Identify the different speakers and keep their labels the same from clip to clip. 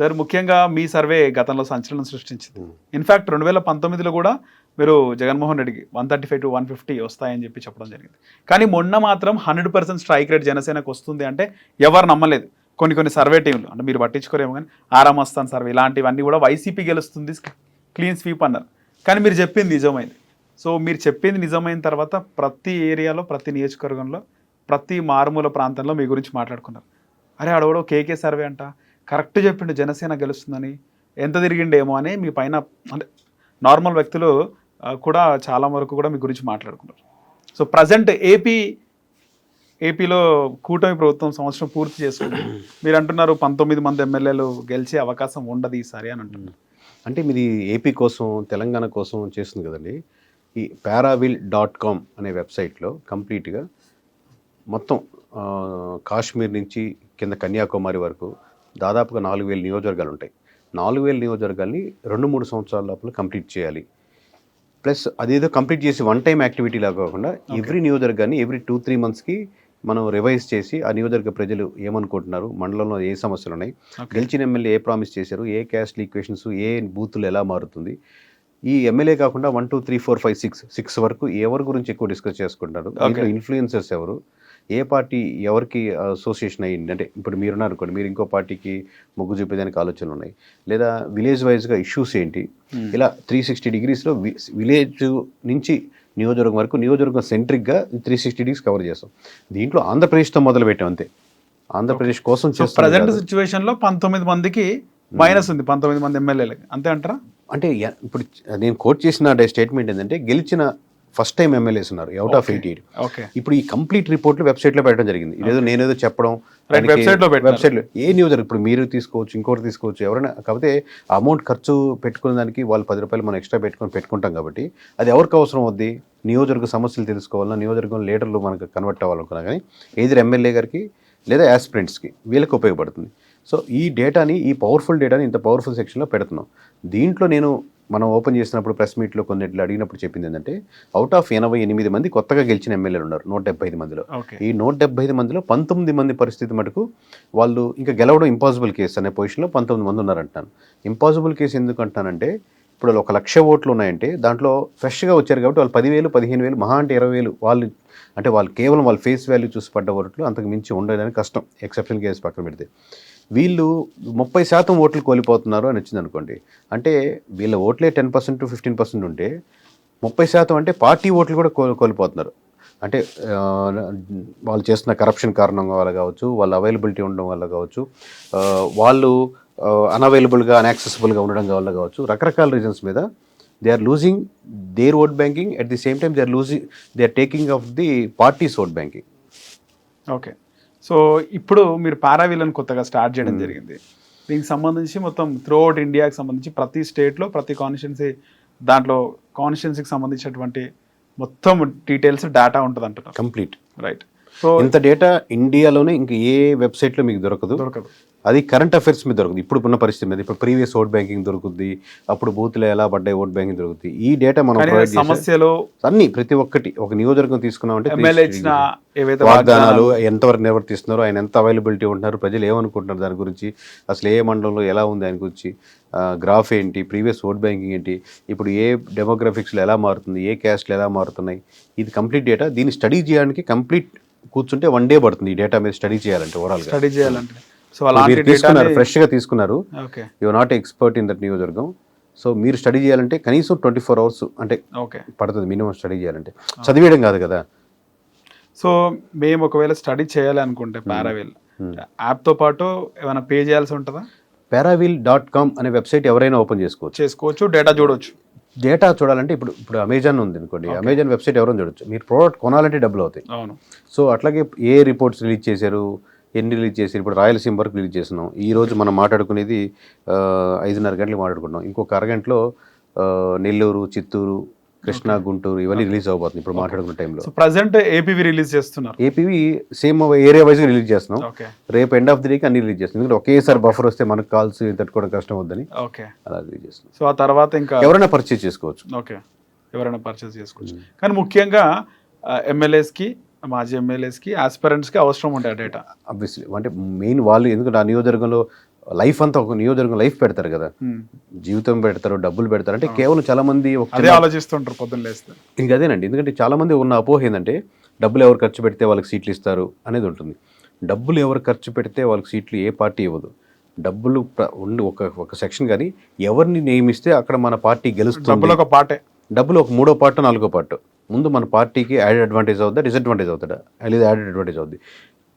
Speaker 1: Sir ముఖ్యంగా మీ survey గతంలో సంచలనం సృష్టించింది. ఇన్ఫాక్ట్ రెండు వేల పంతొమ్మిదిలో కూడా మీరు జగన్మోహన్ రెడ్డికి one thirty five to one fifty వస్తాయని చెప్పి చెప్పడం జరిగింది. కానీ మొన్న మాత్రం హండ్రెడ్ పర్సెంట్ స్ట్రైక్ రేట్ జనసేనకు వస్తుంది అంటే ఎవరు నమ్మలేదు. కొన్ని కొన్ని సర్వే టీంలు అంటే మీరు పట్టించుకోరేమో కానీ ఆరామస్తాన్ సర్వే ఇలాంటివన్నీ కూడా వైసీపీ గెలుస్తుంది క్లీన్ స్వీప్ అన్నారు. కానీ మీరు చెప్పింది నిజమైంది. సో మీరు చెప్పింది నిజమైన తర్వాత ప్రతి ఏరియాలో ప్రతి నియోజకవర్గంలో ప్రతి మారుమూల ప్రాంతంలో మీ గురించి మాట్లాడుకున్నారు. అరే ఆడవడో కేకే సర్వే అంట. కరెక్ట్ చెప్పిండు జనసేన గెలుస్తుందని ఎంత తిరిగిండేమో అని మీ పైన అంటే నార్మల్ వ్యక్తులు కూడా చాలా వరకు కూడా మీ గురించి మాట్లాడుకున్నారు. సో ప్రజెంట్ ఏపీ ఏపీలో కూటమి ప్రభుత్వం సంవత్సరం పూర్తి చేసుకుంది. మీరు అంటున్నారు పంతొమ్మిది మంది ఎమ్మెల్యేలు గెలిచే అవకాశం ఉండదు ఈసారి అని అంటున్నారు.
Speaker 2: అంటే మీది ఏపీ కోసం తెలంగాణ కోసం చేస్తుంది కదండి. ఈ పారావిల్ డాట్ కామ్ అనే వెబ్సైట్లో కంప్లీట్గా మొత్తం కాశ్మీర్ నుంచి కింద కన్యాకుమారి వరకు దాదాపుగా నాలుగు వేల నియోజకవర్గాలు ఉంటాయి. నాలుగు వేల నియోజకవర్గాల్ని రెండు మూడు సంవత్సరాల లోపల కంప్లీట్ చేయాలి. ప్లస్ అదేదో కంప్లీట్ చేసి వన్ టైం యాక్టివిటీ లాగా కాకుండా ఎవ్రీ నియోజకవర్గాన్ని ఎవ్రీ టూ త్రీ మంత్స్కి మనం రివైజ్ చేసి ఆ నియోజకవర్గ ప్రజలు ఏమనుకుంటున్నారు మండలంలో ఏ సమస్యలు ఉన్నాయి. గెలిచిన ఎమ్మెల్యే ఏ ప్రామిస్ చేశారు ఏ క్యాస్ట్ ఈక్వేషన్స్ ఏ బూతులు ఎలా మారుతుంది ఈ ఎమ్మెల్యే కాకుండా one two three four five six six వరకు ఎవరి గురించి ఎక్కువ డిస్కస్ చేసుకుంటారు ఇన్ఫ్లుయెన్సర్స్ ఎవరు ఏ పార్టీ ఎవరికి అసోసియేషన్ అయ్యింది? అంటే ఇప్పుడు మీరున్నారు అనుకోండి మీరు ఇంకో పార్టీకి మొగ్గు చూపేదానికి ఆలోచనలు ఉన్నాయి. లేదా విలేజ్ వైజ్గా ఇష్యూస్ ఏంటి? ఇలా త్రీ సిక్స్టీ డిగ్రీస్లో విలేజ్ నుంచి నియోజకవర్గం వరకు నియోజకవర్గం సెంట్రిక్గా త్రీ సిక్స్టీ డిగ్రీస్ కవర్ చేస్తాం. దీంట్లో ఆంధ్రప్రదేశ్తో మొదలు పెట్టాం అంతే. ఆంధ్రప్రదేశ్ కోసం
Speaker 1: ప్రజెంట్
Speaker 2: కాదు.
Speaker 1: సిచ్యువేషన్లో పంతొమ్మిది మందికి మైనస్ ఉంది పంతొమ్మిది మంది ఎమ్మెల్యేలకి. అంతే అంటారా?
Speaker 2: అంటే ఇప్పుడు నేను కోట్ చేసిన స్టేట్మెంట్ ఏంటంటే గెలిచిన ఫస్ట్ టైం ఎమ్మెల్యేస్ ఉన్నారు out of eighty eight
Speaker 1: okay
Speaker 2: ఇప్పుడు ఈ కంప్లీట్ రిపోర్ట్లు వెబ్సైట్లో పెట్టడం జరిగింది. ఇదేదో నేనేదో చెప్పడం. వెబ్సైట్లో ఏ న్యూస్ ఇప్పుడు మీరు తీసుకోవచ్చు ఇంకోటి తీసుకోవచ్చు ఎవరైనా కాకపోతే అమౌంట్ ఖర్చు పెట్టుకునే దానికి వాళ్ళు పది రూపాయలు మనం ఎక్స్ట్రా పెట్టుకొని పెట్టుకుంటాం కాబట్టి అది ఎవరికి అవసరం అవుద్ది? నియోజకవర్గ సమస్యలు తెలుసుకోవాలన్నా నియోజకవర్గం లీడర్లు మనకు కన్వర్ట్ అవ్వాలనుకున్నా కానీ ఏది ఎమ్మెల్యే గారికి లేదా యాస్పిరెంట్స్కి వీళ్ళకి ఉపయోగపడుతుంది. సో ఈ డేటాని ఈ పవర్ఫుల్ డేటాని ఇంత పవర్ఫుల్ సెక్షన్లో పెడుతున్నాం. దీంట్లో నేను మనం ఓపెన్ చేసినప్పుడు ప్రెస్ మీట్లో కొన్నిట్లు అడిగినప్పుడు చెప్పింది ఏంటంటే అవుట్ ఆఫ్ ఎనభై ఎనిమిది మంది కొత్తగా గెలిచిన ఎమ్మెల్యేలు ఉన్నారు నూట డెబ్బై ఐదు మందిలో. ఈ నూట డెబ్బై ఐదు మందిలో పంతొమ్మిది మంది పరిస్థితి మటుకు వాళ్ళు ఇంకా గెలవడం ఇంపాసిబుల్ కేసు అనే పొజిషన్లో పంతొమ్మిది మంది ఉన్నారంటాను ఇంపాసిబుల్ కేసు ఎందుకు అంటానంటే ఇప్పుడు ఒక లక్ష ఓట్లు ఉన్నాయంటే దాంట్లో ఫ్రెష్గా వచ్చారు కాబట్టి వాళ్ళు పదివేలు పదిహేను వేలు మహా అంటే ఇరవై వేలు వాళ్ళు అంటే వాళ్ళు కేవలం వాళ్ళ ఫేస్ వాల్యూ చూసి పడ్డ ఓట్లు అంతకు మించి ఉండడానికి కష్టం ఎక్సెప్షన్ కేసు పక్కన పెడితే. వీళ్ళు ముప్పై శాతం ఓట్లు కోల్పోతున్నారు అని వచ్చింది అనుకోండి. అంటే వీళ్ళ ఓట్లే ten percent to fifteen percent ఉంటే ముప్పై శాతం అంటే పార్టీ ఓట్లు కూడా కో కోల్పోతున్నారు. అంటే వాళ్ళు చేస్తున్న కరప్షన్ కారణం వల్ల కావచ్చు వాళ్ళ అవైలబిలిటీ ఉండడం వల్ల కావచ్చు వాళ్ళు అన్అవైలబుల్గా అన్యాక్సెసిబుల్గా ఉండడం వల్ల కావచ్చు రకరకాల రీజన్స్ మీద they are losing their vote banking at the same time they are losing they are taking off the parties vote banking
Speaker 1: okay so ఇప్పుడు మీరు పారావీలను కొత్తగా స్టార్ట్ చేయడం జరిగింది. దీనికి సంబంధించి మొత్తం త్రూఅవుట్ ఇండియాకి సంబంధించి ప్రతి స్టేట్లో ప్రతి కాన్స్టిట్యున్సీ దాంట్లో కాన్స్టిట్యున్సీకి సంబంధించినటువంటి మొత్తం డీటెయిల్స్ డేటా ఉంటుంది అంటున్నారు.
Speaker 2: కంప్లీట్
Speaker 1: రైట్ సో
Speaker 2: ఇంత డేటా ఇండియాలోనే ఇంక ఏ వెబ్సైట్లో మీకు దొరకదు?
Speaker 1: దొరకదు.
Speaker 2: అది కరెంట్ అఫైర్స్ మీద దొరుకుతుంది. ఇప్పుడు ఉన్న పరిస్థితి మీద ఇప్పుడు ప్రీవియస్ ఓట్ బ్యాంకింగ్ దొరుకుతుంది అప్పుడు బూత్లో ఎలా పడ్డాయి ఓట్ బ్యాంకింగ్ దొరుకుతుంది ఈ డేటా మనం
Speaker 1: సమస్యలు
Speaker 2: అన్ని ప్రతి ఒక్కటి ఒక నియోజకవర్గం తీసుకున్నామంటే వాగ్దానాలు ఎంతవరకు నిర్వర్తిస్తున్నారు ఆయన ఎంత అవైలబిలిటీ ఉంటున్నారు ప్రజలు ఏమనుకుంటున్నారు దాని గురించి అసలు ఏ మండలంలో ఎలా ఉంది దాని గురించి గ్రాఫ్ ఏంటి ప్రీవియస్ ఓట్ బ్యాంకింగ్ ఏంటి ఇప్పుడు ఏ డెమోగ్రఫిక్స్లో ఎలా మారుతుంది ఏ క్యాస్ట్లు ఎలా మారుతున్నాయి ఇది కంప్లీట్ డేటా దీన్ని స్టడీ చేయడానికి కంప్లీట్ కూర్చుంటే వన్ డే పడుతుంది ఈ డేటా మీద స్టడీ చేయాలంటే ఓవరాల్గా
Speaker 1: స్టడీ చేయాలంటే. సో
Speaker 2: మీరు తీసుకున్నారు ఫ్రెష్గా తీసుకున్నారు.
Speaker 1: Okay
Speaker 2: you not expert in that నియోజకవర్గం సో మీరు స్టడీ చేయాలంటే కనీసం ట్వంటీ ఫోర్ అవర్స్ అంటే
Speaker 1: ఓకే
Speaker 2: పడుతుంది మినిమం స్టడీ చేయాలంటే. చదివేయడం కాదు కదా.
Speaker 1: సో మేము ఒకవేళ స్టడీ చేయాలి అనుకుంటే పారావీల్ యాప్తో పాటు ఏమైనా పే చేయాల్సి ఉంటుందా?
Speaker 2: పారావిల్ డాట్ కామ్ అనే వెబ్సైట్ ఎవరైనా ఓపెన్ చేసుకోవచ్చు.
Speaker 1: చేసుకోవచ్చు డేటా చూడవచ్చు
Speaker 2: డేటా చూడాలంటే ఇప్పుడు ఇప్పుడు అమెజాన్ ఉంది అనుకోండి. అమెజాన్ వెబ్సైట్ ఎవరైనా చూడొచ్చు. మీరు ప్రోడక్ట్ కొనాలంటే డబ్బులు అవుతాయి.
Speaker 1: అవును.
Speaker 2: సో అట్లాగే ఏ రిపోర్ట్స్ రిలీజ్ చేశారు? ఎన్ని రిలీజ్ చేశారు ఇప్పుడు రాయలసీమ వరకు రిలీజ్ చేస్తున్నాం. ఈ రోజు మనం మాట్లాడుకునేది ఐదున్నర గంటలకు మాట్లాడుకుంటున్నాం. ఇంకొక అరగంటలో నెల్లూరు చిత్తూరు కృష్ణా గుంటూరు ఇవన్నీ రిలీజ్ అవబోతుంది ఇప్పుడు మాట్లాడుకున్న టైంలో.
Speaker 1: సో ప్రజెంట్ ఏపీవి రిలీజ్ చేస్తున్నారు.
Speaker 2: ఏపీవి సేమ్ ఏరియా వైజ్గా రిలీజ్ చేస్తున్నాం. రేపు ఎండ్ ఆఫ్ ది డేకి అన్ని రిలీజ్ చేస్తున్నాం. ఎందుకంటే ఒకేసారి బఫర్ వస్తే మనకు కాల్స్ తట్టుకోవడం కష్టం అవుద్దని
Speaker 1: ఓకే.
Speaker 2: అలా రిలీజ్ చేస్తున్నాం.
Speaker 1: సో ఆ తర్వాత ఇంకా
Speaker 2: ఎవరైనా పర్చేజ్ చేసుకోవచ్చు.
Speaker 1: ఓకే. ఎవరైనా పర్చేస్ చేసుకోవచ్చు. కానీ ముఖ్యంగా ఎమ్మెల్యేస్కి మాజీ ఎమ్మెల్యేస్కి ఆస్పిరెంట్స్కి అవసరం ఉంటాయి డేటా
Speaker 2: అబ్వియస్లీ అంటే మెయిన్ వాళ్ళు ఎందుకంటే ఆ నియోజకవర్గంలో లైఫ్ అంతా ఒక నియోజకవర్గం లైఫ్ పెడతారు కదా. జీవితం పెడతారు డబ్బులు పెడతారు. అంటే కేవలం చాలా మంది
Speaker 1: అదే ఆలోచిస్తుంటారు పొద్దున్న లేస్తే.
Speaker 2: ఇంక అదేనండి. ఎందుకంటే చాలా మంది ఉన్న అపోహ ఏంటంటే డబ్బులు ఎవరు ఖర్చు పెడితే వాళ్ళకి సీట్లు ఇస్తారు అనేది ఉంటుంది. డబ్బులు ఎవరు ఖర్చు పెడితే వాళ్ళకి సీట్లు ఏ పార్టీ ఇవ్వదు. డబ్బులు ఉండి ఒక ఒక సెక్షన్ కానీ ఎవరిని నియమిస్తే అక్కడ మన పార్టీ గెలుస్తుంది.
Speaker 1: ఒక పాటే.
Speaker 2: డబ్బులు ఒక మూడో పార్ట్ నాలుగో పార్ట్. ముందు మన పార్టీకి యాడెడ్ అడ్వాంటేజ్ అవుతుందా డిసడ్వాంటేజ్ అవుతాడా లేదా యాడెడ్ అడ్వాంటేజ్ అవుద్ది.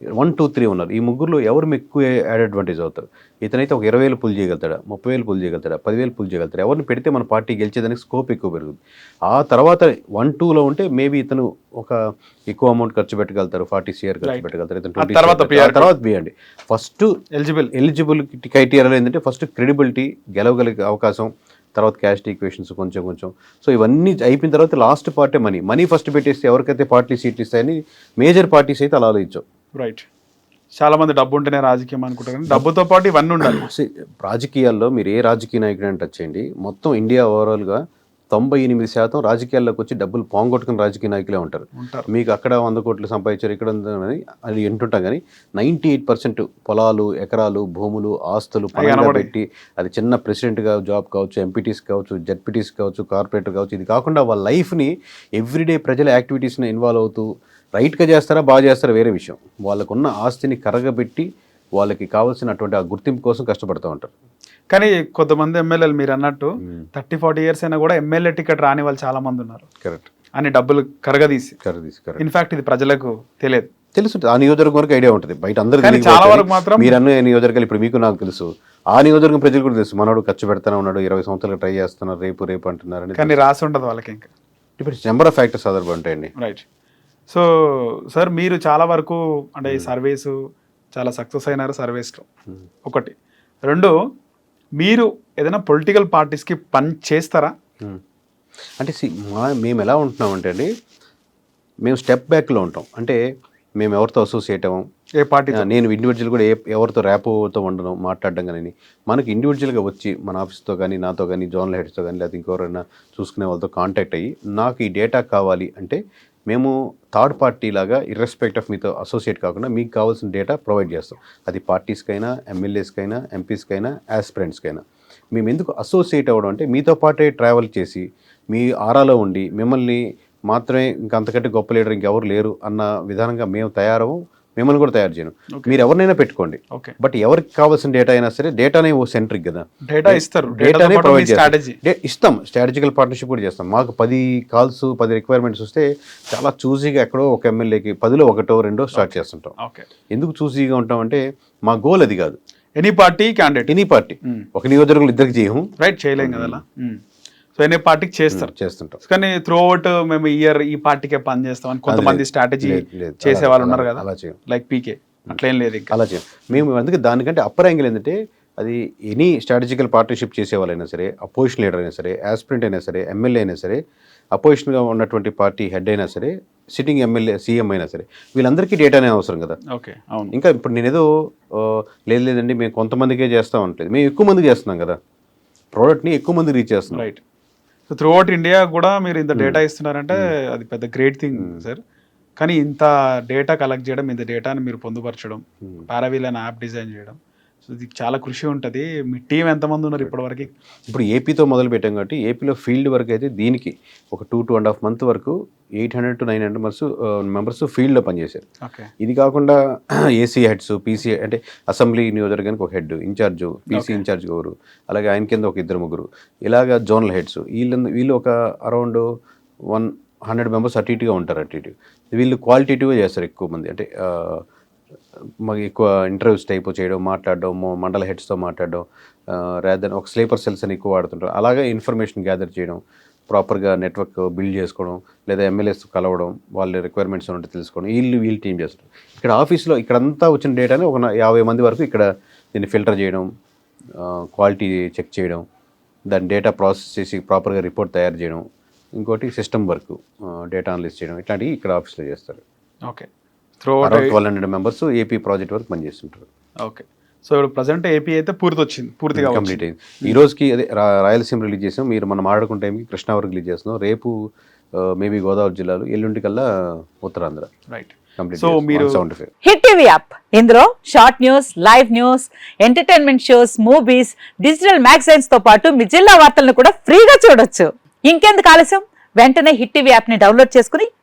Speaker 2: వన్ టూ త్రీ ఉన్నారు. ఈ ముగ్గురులో ఎవరు ఎక్కువ యాడ్ అడ్వాంటేజ్ అవుతారు? ఇతనైతే ఒక ఇరవై వేలు పుల్ చేయగలుగుతాడా? ముప్పై వేలు పుల్ చేయగలుగుతాడా? పదివేలు పుల్ చేయగలుగుతాడు? ఎవరిని పెడితే మన పార్టీ గెలిచేదానికి స్కోప్ ఎక్కువ పెరుగుతుంది ఆ తర్వాత వన్ టూలో ఉంటే మేబీ ఇతను ఒక ఎక్కువ అమౌంట్ ఖర్చు పెట్టగలుగుతారు. ఫార్టీ సిఆర్ ఖర్చు పెట్టగలుగుతారు. ఇతను
Speaker 1: ఆ
Speaker 2: 20
Speaker 1: తర్వాత
Speaker 2: తర్వాత బియండి ఫస్ట్
Speaker 1: ఎలిజిబుల్
Speaker 2: ఎలిజిబిలిటీ క్రైటీరియాలో ఏంటంటే ఫస్ట్ క్రెడిబిలిటీ గెలవగలిగే అవకాశం తర్వాత క్యాస్ట్ ఈక్వేషన్స్ కొంచెం కొంచెం. సో ఇవన్నీ అయిపోయిన తర్వాత last party money. Money first పెట్టేస్తే ఎవరికైతే పార్టీ సీట్లు ఇస్తాయని మేజర్ పార్టీస్ అయితే అలా ఆలోచించాం.
Speaker 1: రైట్ చాలా మంది డబ్బు ఉంటేనే రాజకీయం అనుకుంటారు కానీ డబ్బుతో పాటు ఇవన్నీ ఉండాలి.
Speaker 2: రాజకీయాల్లో మీరు ఏ రాజకీయ నాయకుడైనా టచ్ చేయండి. మొత్తం ఇండియా ఓవరాల్గా తొంభై ఎనిమిది శాతం రాజకీయాల్లోకి వచ్చి డబ్బులు పోంగొట్టుకుని రాజకీయ నాయకులే ఉంటారు. మీకు అక్కడ వంద కోట్లు సంపాదించారు ఇక్కడ అది వింటుంటాం కానీ నైంటీ ఎయిట్ పర్సెంట్ పొలాలు ఎకరాలు భూములు ఆస్తులు. పెట్టి అది చిన్న ప్రెసిడెంట్గా జాబ్ కావచ్చు ఎంపీటీస్ కావచ్చు జెడ్పీటీస్ కావచ్చు కార్పొరేటర్ కావచ్చు ఇది కాకుండా వాళ్ళ లైఫ్ని ఎవ్రీడే ప్రజల యాక్టివిటీస్ని ఇన్వాల్వ్ అవుతూ రైట్గా చేస్తారా బాగా చేస్తారా వేరే విషయం. వాళ్ళకున్న ఆస్తిని కరగబెట్టి వాళ్ళకి కావాల్సినటువంటి ఆ గుర్తింపు కోసం కష్టపడుతూ ఉంటారు.
Speaker 1: కానీ కొంతమంది ఎమ్మెల్యేలు మీరు అన్నట్టు థర్టీ ఫార్టీ ఇయర్స్ అయినా కూడా ఎమ్మెల్యే టికెట్ రాని వాళ్ళు చాలా మంది ఉన్నారు.
Speaker 2: కరెక్ట్.
Speaker 1: అని డబ్బులు కరగదీసి.
Speaker 2: కరెక్ట్.
Speaker 1: ఇన్ఫాక్ట్ ఇది ప్రజలకు తెలియదు.
Speaker 2: తెలుసు ఆ నియోజకవర్గం వరకు ఐడియా ఉంటుంది. బయట అందరికీ
Speaker 1: చాలా వరకు మాత్రం-
Speaker 2: మీరు అన్న నియోజకవర్గాలు ఇప్పుడు మీకు నాకు తెలుసు. ఆ నియోజకవర్గం ప్రజలు కూడా తెలుసు. మనోడు ఖర్చు పెడతానే ఉన్నాడు ఇరవై సంవత్సరాలు ట్రై చేస్తున్నారు రేపు రేపు అంటున్నారు
Speaker 1: కానీ రాసి ఉండదు వాళ్ళకి ఇంకా.
Speaker 2: ఇప్పుడు నెంబర్ ఆఫ్ ఫ్యాక్టర్స్ ఆధారపడి ఉంటాయండి.
Speaker 1: రైట్ సో సార్ మీరు చాలా వరకు అంటే ఈ సర్వీసు చాలా సక్సెస్ అయినారు సర్వీస్లో ఒకటి. రెండు మీరు ఏదైనా పొలిటికల్ పార్టీస్కి పని చేస్తారా?
Speaker 2: Hmm. అంటే మేము ఎలా ఉంటున్నామంటే అండి మేము స్టెప్ బ్యాక్లో ఉంటాం. అంటే మేము ఎవరితో అసోసియేట్ అవ్వం?
Speaker 1: ఏ పార్టీ
Speaker 2: నేను ఇండివిజువల్ కూడా ఏ ఎవరితో ర్యాపోతో ఉండను మాట్లాడడం కానీ మనకి ఇండివిజువల్గా వచ్చి మన ఆఫీస్తో కానీ నాతో కానీ జోనల్ హెడ్స్తో కానీ లేకపోతే ఇంకెవరైనా చూసుకునే వాళ్ళతో కాంటాక్ట్ అయ్యి నాకు ఈ డేటా కావాలి అంటే మేము థర్డ్ పార్టీ లాగా ఇర్రెస్పెక్ట్ ఆఫ్ మీతో అసోసియేట్ కాకుండా మీకు కావాల్సిన డేటా ప్రొవైడ్ చేస్తాం. అది పార్టీస్కైనా ఎమ్మెల్యేస్కైనా ఎంపీస్కైనా యాస్పిరెంట్స్కైనా మేము ఎందుకు అసోసియేట్ అవ్వడం అంటే మీతో పాటే ట్రావెల్ చేసి మీ ఆరాలో ఉండి మిమ్మల్ని మాత్రమే ఇంక అంతకంటే గొప్ప లీడర్ ఇంకెవరు లేరు అన్న విధానంగా మేము తయారవు మిమ్మల్ని కూడా తయారు చేయను. మీరు ఎవరినైనా పెట్టుకోండి. బట్ ఎవరికి కావాల్సిన డేటా అయినా సరే డేటానే ఓ సెంట్రిక్ కదా.
Speaker 1: డేటా ఇస్తారు.
Speaker 2: డేటానే ప్రొవైడ్ చేస్తాం ఇస్తాం. స్ట్రాటజికల్ పార్ట్నర్షిప్ కూడా చేస్తాం. మాకు పది కాల్స్ పది రిక్వైర్మెంట్స్ వస్తే చాలా చూసీగా ఎక్కడో ఒక ఎమ్మెల్యేకి పదిలో ఒకటో రెండో స్టార్ట్ చేస్తుంటాం. ఎందుకు చూసీగా ఉంటాం అంటే మా గోల్ అది కాదు.
Speaker 1: Any party candidate
Speaker 2: any party ఒక నియోజకవర్గంలో ఇద్దరికి చేయము
Speaker 1: రైట్ చేయలేం కదా ఎనీ పార్టీకి చేస్తారు.
Speaker 2: చేస్తుంటాం.
Speaker 1: కానీ త్రూ అవుట్ మేము ఇయర్ ఈ పార్టీకే పని చేస్తాం అని కొంతమంది స్ట్రాటజీ. చేసే వాళ్ళు ఉన్నారు కదా.
Speaker 2: అలా చేయం.
Speaker 1: లైక్ పీకే అట్లేం లేదు
Speaker 2: అలా చేయం. మేము అందుకే దానికంటే అప్పర్ యాంగిల్ ఏంటంటే అది ఎనీ స్ట్రాటజికల్ పార్ట్నర్షిప్ చేసే వాళ్ళైనా సరే అపోజిషన్ లీడర్ అయినా సరే ఆస్పిరెంట్ అయినా సరే ఎమ్మెల్యే అయినా సరే అపోజిషన్గా ఉన్నటువంటి పార్టీ హెడ్ అయినా సరే సిట్టింగ్ ఎమ్మెల్యే సీఎం అయినా సరే వీళ్ళందరికీ డేటానే అవసరం కదా.
Speaker 1: ఓకే అవును.
Speaker 2: ఇంకా ఇప్పుడు నేను ఏదో ఆ, లేదు లేదండి మేము కొంతమందికే చేస్తాం అంటే మేము ఎక్కువ మందికి చేస్తున్నాం కదా. ప్రోడక్ట్ని ఎక్కువ మందికి రీచ్ చేస్తున్నాం.
Speaker 1: Right so throughout India కూడా మీరు ఇంత డేటా ఇస్తున్నారంటే అది పెద్ద గ్రేట్ థింగ్ సార్ కానీ ఇంత డేటా కలెక్ట్ చేయడం ఇంత డేటాని మీరు పొందుపరచడం పారావీల్ అనే యాప్ డిజైన్ చేయడం చాలా కృషి ఉంటుంది. మీ టీం ఎంతమంది ఉన్నారు ఇప్పటివరకు?
Speaker 2: ఇప్పుడు ఏపీతో మొదలు పెట్టాం కాబట్టి ఏపీలో ఫీల్డ్ వర్క్ అయితే దీనికి ఒక two two and half month వరకు eight hundred to nine hundred members members ఫీల్డ్లో పనిచేశారు. ఇది కాకుండా ఏసీ హెడ్స్ పీసీ అంటే అసెంబ్లీ నియోజకవర్గానికి ఒక హెడ్ ఇన్ఛార్జ్ పీసీ ఇన్ఛార్జ్ ఒకరు అలాగే ఆయన కింద ఒక ఇద్దరు ముగ్గురు. ఇలాగా జోనల్ హెడ్స్ వీళ్ళు వీళ్ళు ఒక అరౌండ్ వన్ హండ్రెడ్ మెంబర్స్ అటు ఇటుగా ఉంటారు అటు ఇటు. వీళ్ళు క్వాలిటేటివ్గా చేస్తారు ఎక్కువ మంది. అంటే మాకు ఎక్కువ ఇంటర్వ్యూస్ టైప్ చేయడం మాట్లాడడం మండల హెడ్స్తో మాట్లాడడం రాదన్ ఒక స్లీపర్ సెల్స్ అని ఎక్కువ వాడుతుంటారు. అలాగే ఇన్ఫర్మేషన్ గ్యాదర్ చేయడం ప్రాపర్గా నెట్వర్క్ బిల్డ్ చేసుకోవడం లేదా ఎమ్మెల్యేస్ కలవడం వాళ్ళ రిక్వైర్మెంట్స్ ఉంటే తెలుసుకోవడం వీళ్ళు వీళ్ళు టీం చేస్తారు. ఇక్కడ ఆఫీస్లో ఇక్కడంతా వచ్చిన డేటాని ఒక యాభై మంది వరకు ఇక్కడ దీన్ని ఫిల్టర్ చేయడం క్వాలిటీ చెక్ చేయడం దాని డేటా ప్రాసెస్ చేసి ప్రాపర్గా రిపోర్ట్ తయారు చేయడం ఇంకోటి సిస్టమ్ వర్క్ డేటా అనలిస్ట్ చేయడం ఇట్లాంటివి ఇక్కడ ఆఫీస్లో చేస్తారు.
Speaker 1: Okay
Speaker 2: twelve hundred members AP project వరకు పనిచేస్తుంటారు.
Speaker 1: ఓకే సో ఇప్పుడు ప్రజెంట్ ఏపీ అయితే పూర్తి వచ్చింది. పూర్తిగా
Speaker 2: కంప్లీట్ అయింది. ఈ రోజుకి అదే రాయలసీమ రిలీజ్ చేసాం. మీరు మనం ఆడుకున్న టైంకి కృష్ణా వరకు రిలీజ్ చేస్తున్నాం. రేపు మేబీ గోదావరి జిల్లాలో ఎల్లుండి కల్లా ఉత్తరాంధ్ర
Speaker 1: రైట్ సో మీరు
Speaker 3: హిట్ టీవీ యాప్ ఇందులో short news live news entertainment shows movies digital మ్యాగజైన్స్తో పాటు మీ జిల్లా వార్తలను కూడా ఫ్రీగా చూడొచ్చు. ఇంకెందుకు ఆలస్యం? వెంటనే హిట్ టీవీ యాప్ని డౌన్లోడ్ చేసుకుని